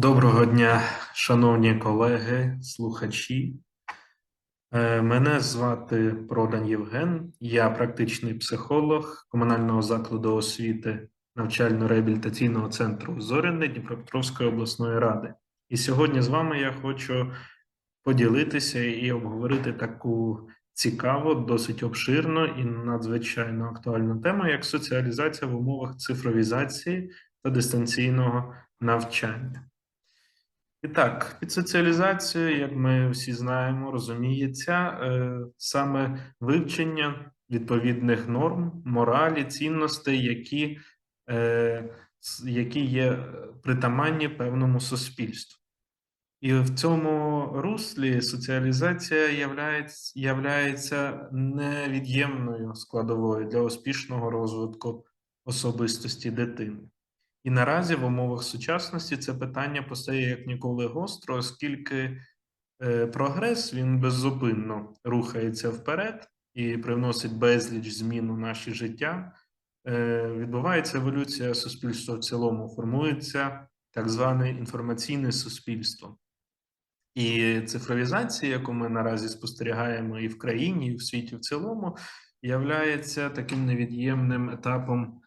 Доброго дня, шановні колеги, слухачі. Е, Мене звати Продан Євген, я практичний психолог комунального закладу освіти навчально-реабілітаційного центру Зоряне Дніпропетровської обласної ради. І сьогодні з вами я хочу поділитися і обговорити таку цікаву, досить обширну і надзвичайно актуальну тему, як соціалізація в умовах цифровізації та дистанційного навчання. І так, під соціалізацією, як ми всі знаємо, розуміється е, саме вивчення відповідних норм, моралі, цінностей, які, е, які є притаманні певному суспільству. І в цьому руслі соціалізація являється, являється невід'ємною складовою для успішного розвитку особистості дитини. І наразі в умовах сучасності це питання постає як ніколи гостро, оскільки е, прогрес він беззупинно рухається вперед і привносить безліч змін у наше життя. Е, відбувається еволюція суспільства в цілому, формується так зване інформаційне суспільство. І цифровізація, яку ми наразі спостерігаємо і в країні, і в світі в цілому, являється таким невід'ємним етапом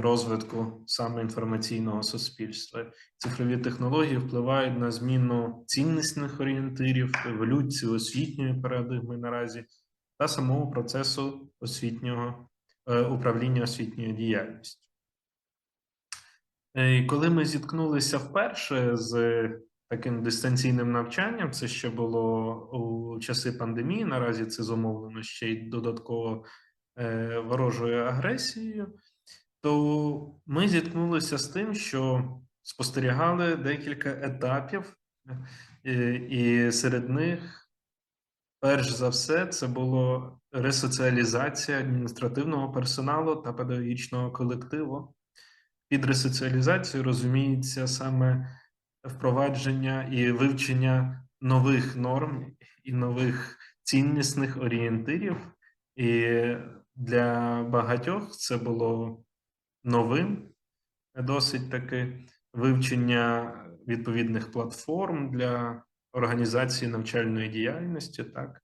розвитку саме інформаційного суспільства. Цифрові технології впливають на зміну ціннісних орієнтирів, еволюцію освітньої парадигми наразі та самого процесу освітнього е, управління освітньою діяльністю. Е, коли ми зіткнулися вперше з таким дистанційним навчанням, це ще було у часи пандемії. Наразі це зумовлено ще й додатково е, ворожою агресією, то ми зіткнулися з тим, що спостерігали декілька етапів, і серед них, перш за все, це було ресоціалізація адміністративного персоналу та педагогічного колективу. Під ресоціалізацією розуміється саме впровадження і вивчення нових норм і нових ціннісних орієнтирів. І для багатьох це було новим, досить таки вивчення відповідних платформ для організації навчальної діяльності, так.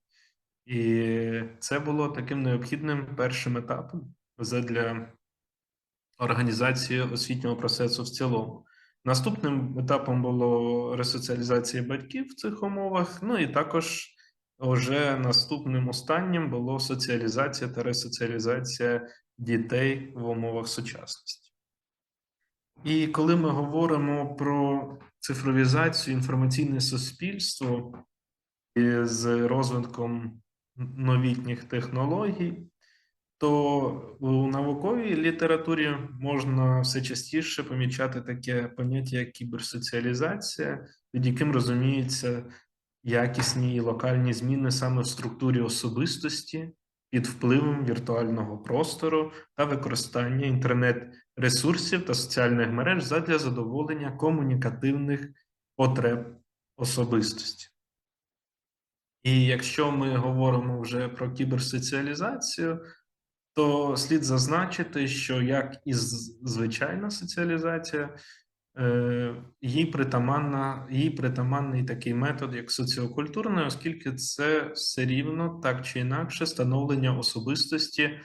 І це було таким необхідним першим етапом для організації освітнього процесу в цілому. Наступним етапом було ресоціалізація батьків в цих умовах. Ну і також вже наступним останнім було соціалізація та ресоціалізація дітей в умовах сучасності. І коли ми говоримо про цифровізацію, інформаційне суспільство з розвитком новітніх технологій, то у науковій літературі можна все частіше помічати таке поняття, як кіберсоціалізація, під яким розуміються якісні і локальні зміни саме в структурі особистості під впливом віртуального простору та використання інтернет-ресурсів та соціальних мереж задля задоволення комунікативних потреб особистості. І якщо ми говоримо вже про кіберсоціалізацію, то слід зазначити, що як і звичайна соціалізація, їй притаманна, їй притаманний такий метод, як соціокультурний, оскільки це все рівно так чи інакше становлення особистості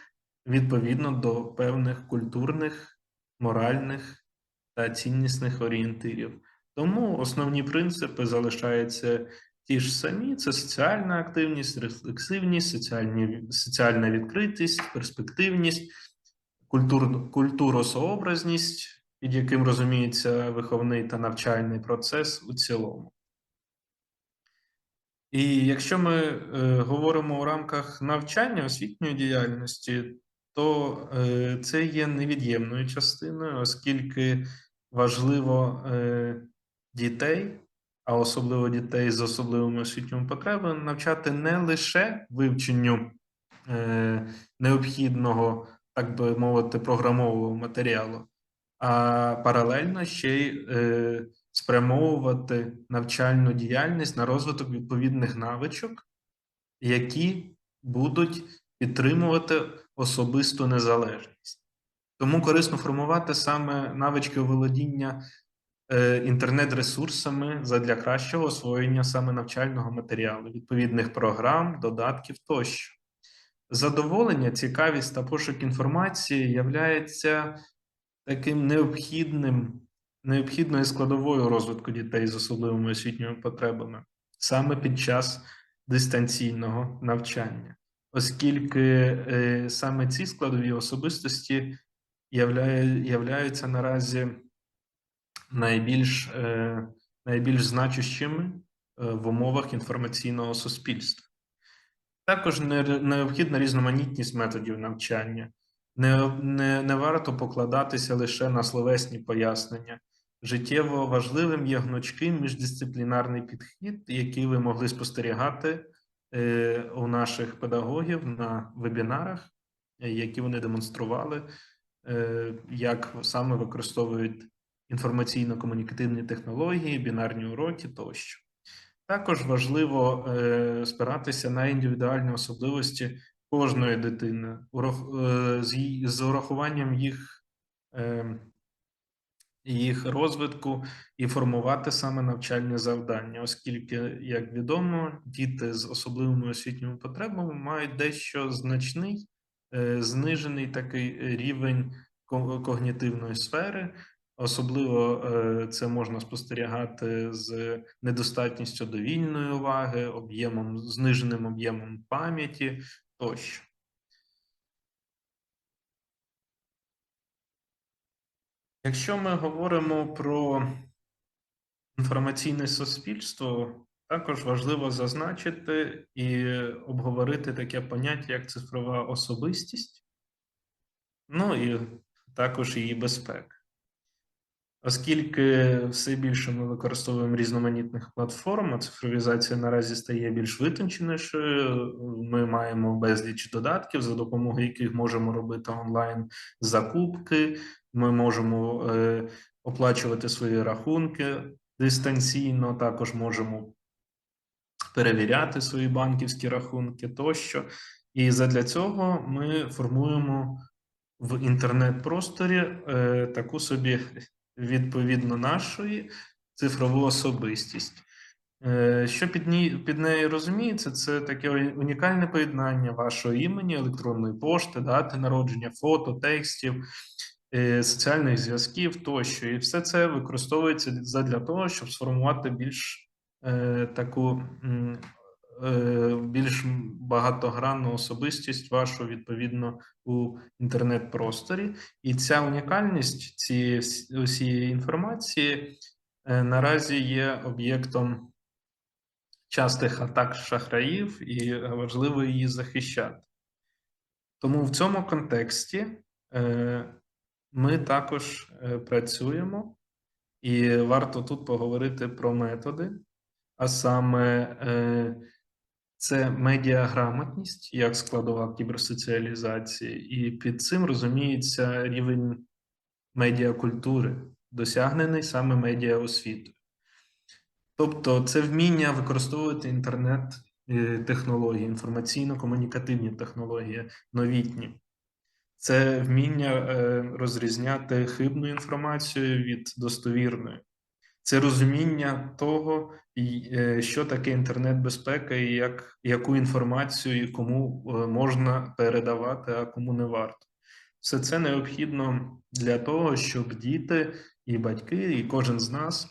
відповідно до певних культурних, моральних та ціннісних орієнтирів. Тому основні принципи залишаються ті ж самі: це соціальна активність, рефлексивність, соціальні, соціальна відкритість, перспективність, культур, культуросообразність, під яким розуміється виховний та навчальний процес у цілому. І якщо ми е, говоримо у рамках навчання освітньої діяльності, то е, це є невід'ємною частиною, оскільки важливо е, дітей, а особливо дітей з особливими освітніми потребами, навчати не лише вивченню е, необхідного, так би мовити, програмового матеріалу, а паралельно ще й е, спрямовувати навчальну діяльність на розвиток відповідних навичок, які будуть підтримувати особисту незалежність. Тому корисно формувати саме навички володіння е, інтернет-ресурсами задля кращого освоєння саме навчального матеріалу, відповідних програм, додатків тощо. Задоволення, цікавість та пошук інформації являється таким необхідним, необхідною складовою розвитку дітей з особливими освітніми потребами саме під час дистанційного навчання, оскільки е, саме ці складові особистості являє, являються наразі найбільш, е, найбільш значущими е, в умовах інформаційного суспільства. Також необхідна різноманітність методів навчання. Не, не, не варто покладатися лише на словесні пояснення. Життєво важливим є гнучкий міждисциплінарний підхід, який ви могли спостерігати е, у наших педагогів на вебінарах, які вони демонстрували, е, як саме використовують інформаційно-комунікативні технології, бінарні уроки тощо. Також важливо е, спиратися на індивідуальні особливості кожної дитини. Е, з, урахуванням їх, е, їх розвитку і формувати саме навчальні завдання, оскільки, як відомо, діти з особливими освітніми потребами мають дещо значний, е, знижений такий рівень когнітивної сфери. Особливо це можна спостерігати з недостатністю довільної уваги, об'ємом, зниженим об'ємом пам'яті тощо. Якщо ми говоримо про інформаційне суспільство, також важливо зазначити і обговорити таке поняття, як цифрова особистість, ну і також її безпека. Оскільки все більше ми використовуємо різноманітних платформ, а цифровізація наразі стає більш витонченішою. Ми маємо безліч додатків, за допомогою яких можемо робити онлайн закупки. Ми можемо е, оплачувати свої рахунки дистанційно, також можемо перевіряти свої банківські рахунки тощо. І задля цього ми формуємо в інтернет-просторі е, таку собі відповідно нашої цифрову особистість. Е, Що під, ній, під нею розуміється, це таке унікальне поєднання вашого імені, електронної пошти, дати народження, фото, текстів, е, соціальних зв'язків тощо. І все це використовується для того, щоб сформувати більш е, таку більш багатогранну особистість вашу відповідно у інтернет-просторі. І ця унікальність цієї усієї інформації е, наразі є об'єктом частих атак шахраїв, і важливо її захищати. Тому в цьому контексті е, ми також е, працюємо, і варто тут поговорити про методи, а саме е, це медіаграмотність як складова кіберсоціалізації, і під цим розуміється рівень медіакультури, досягнений саме медіаосвітою. Тобто це вміння використовувати інтернет е, технології, інформаційно-комунікативні технології, новітні. Це вміння е, розрізняти хибну інформацію від достовірної. Це розуміння того, що таке інтернет-безпека, і як, яку інформацію кому е, можна передавати, а кому не варто. Все це необхідно для того, щоб діти і батьки, і кожен з нас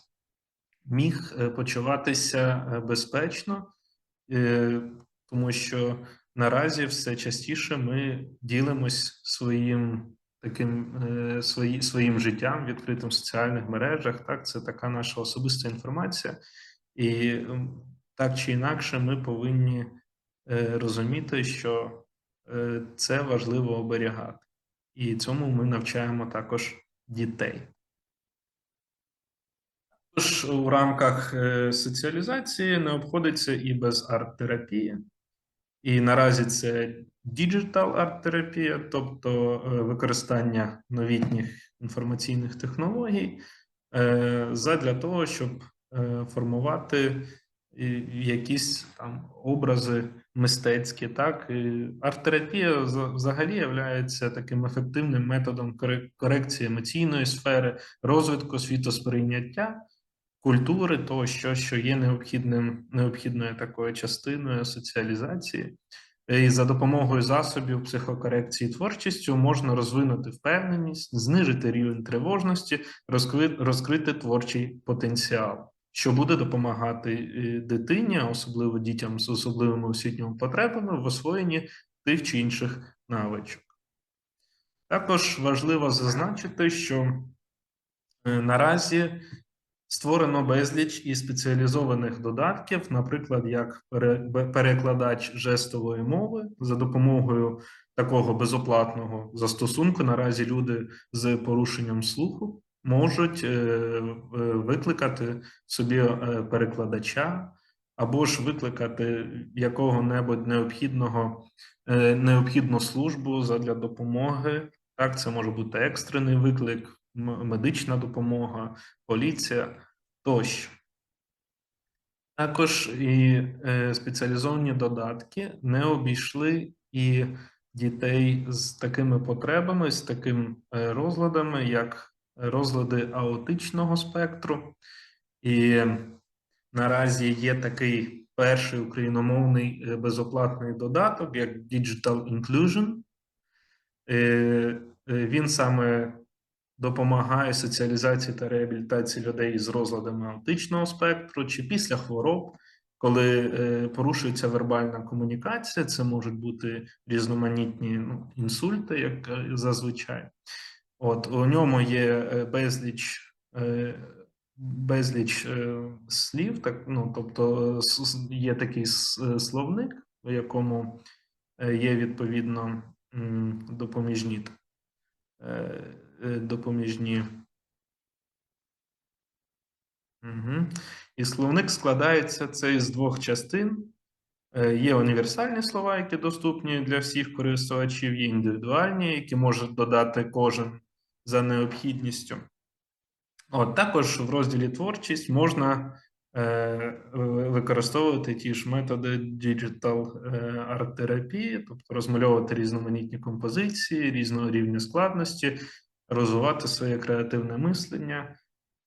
міг е, почуватися е, безпечно, е, тому що наразі все частіше ми ділимось своїм таким е, свої, своїм життям відкритим в соціальних мережах. Так, це така наша особиста інформація, і так чи інакше, ми повинні е, розуміти, що е, це важливо оберігати, і цьому ми навчаємо також дітей. Тож у рамках е, соціалізації не обходиться і без арт-терапії. І наразі це діджитал арт-терапія, тобто використання новітніх інформаційних технологій задля того, щоб формувати якісь там образи мистецькі, так арт-терапія за- взагалі є таким ефективним методом корекції емоційної сфери, розвитку світосприйняття, культури, того, що, що є необхідним, необхідною такою частиною соціалізації. І за допомогою засобів психокорекції творчістю можна розвинути впевненість, знижити рівень тривожності, розкри- розкрити творчий потенціал, що буде допомагати е, дитині, особливо дітям з особливими освітніми потребами, в освоєнні тих чи інших навичок. Також важливо зазначити, що е, наразі Створено безліч і спеціалізованих додатків, наприклад, як перекладач жестової мови за допомогою такого безоплатного застосунку. Наразі люди з порушенням слуху можуть е, викликати собі е, перекладача або ж викликати якого-небудь необхідного е, необхідну службу задля допомоги. Так, це може бути екстрений виклик, медична допомога, поліція тощо. Також і спеціалізовані додатки не обійшли і дітей з такими потребами, з такими е, розладами, як розлади аутичного спектру. І наразі є такий перший україномовний е, безоплатний додаток, як Digital Inclusion. Е, е, Він саме допомагає соціалізації та реабілітації людей з розладами аутичного спектру чи після хвороб, коли порушується вербальна комунікація, це можуть бути різноманітні ну, інсульти, як зазвичай. От у ньому є е, безліч. е, Безліч е, слів, так ну тобто є такий словник, у якому є відповідно допоміжні допоміжні. Угу. І словник складається це з двох частин. Є універсальні слова, які доступні для всіх користувачів, є індивідуальні, які може додати кожен за необхідністю. От також в розділі творчість можна е, використовувати ті ж методи діджитал арт-терапії, тобто розмальовувати різноманітні композиції, різного рівня складності, розвивати своє креативне мислення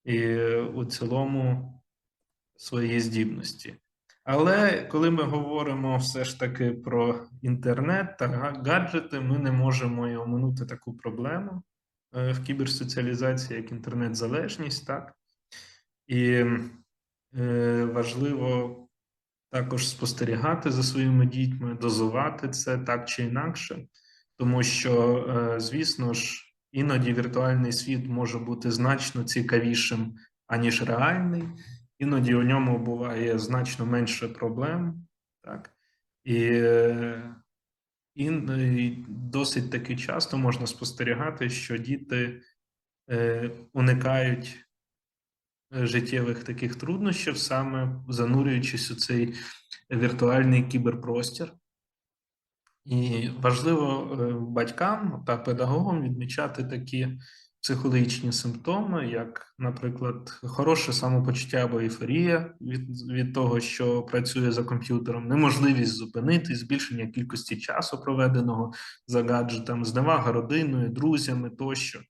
і е, у цілому свої здібності. Але коли ми говоримо все ж таки про інтернет та гаджети, ми не можемо і оминути таку проблему е, в кіберсоціалізації, як інтернет-залежність, так? І е, важливо також спостерігати за своїми дітьми, дозувати це так чи інакше, тому що, е, звісно ж, іноді віртуальний світ може бути значно цікавішим, аніж реальний, іноді у ньому буває значно менше проблем, так? І, е, і, і досить таки часто можна спостерігати, що діти е, уникають е, життєвих таких труднощів, саме занурюючись у цей віртуальний кіберпростір. І важливо е, батькам та педагогам відмічати такі психологічні симптоми, як, наприклад, хороше самопочуття або ейфорія від, від того, що працює за комп'ютером, неможливість зупинитись, збільшення кількості часу, проведеного за гаджетом, зневага родиною, друзями тощо.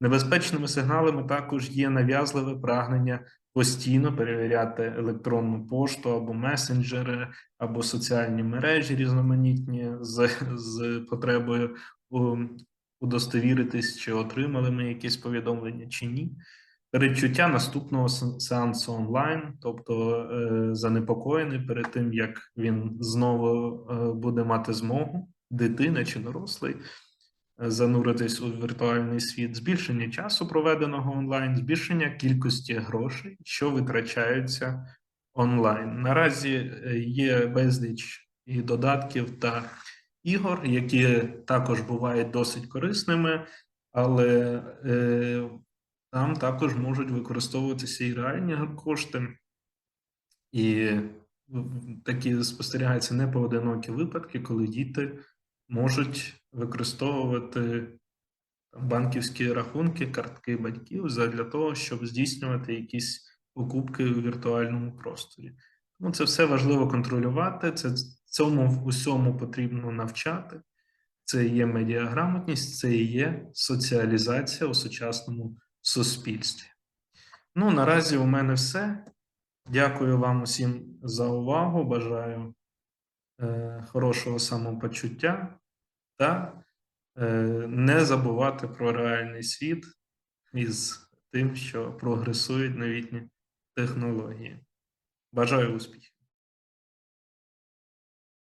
Небезпечними сигналами також є нав'язливе прагнення постійно перевіряти електронну пошту або месенджери, або соціальні мережі різноманітні з, з потребою у, удостовіритись, чи отримали ми якісь повідомлення, чи ні. Передчуття наступного сеансу онлайн, тобто е, занепокоєний перед тим, як він знову е, буде мати змогу, дитина чи дорослий, е, зануритись у віртуальний світ, збільшення часу, проведеного онлайн, збільшення кількості грошей, що витрачаються онлайн. Наразі є безліч і додатків та ігор, які також бувають досить корисними, але е, там також можуть використовуватися і реальні кошти, і такі спостерігаються непоодинокі випадки, коли діти можуть використовувати банківські рахунки, картки батьків для того, щоб здійснювати якісь покупки у віртуальному просторі. Тому це все важливо контролювати. Це цьому усьому потрібно навчати. Це є медіаграмотність, це є соціалізація у сучасному суспільстві. Ну, наразі у мене все. Дякую вам усім за увагу. Бажаю е, хорошого самопочуття та е, не забувати про реальний світ із тим, що прогресують новітні технології. Бажаю успіхів!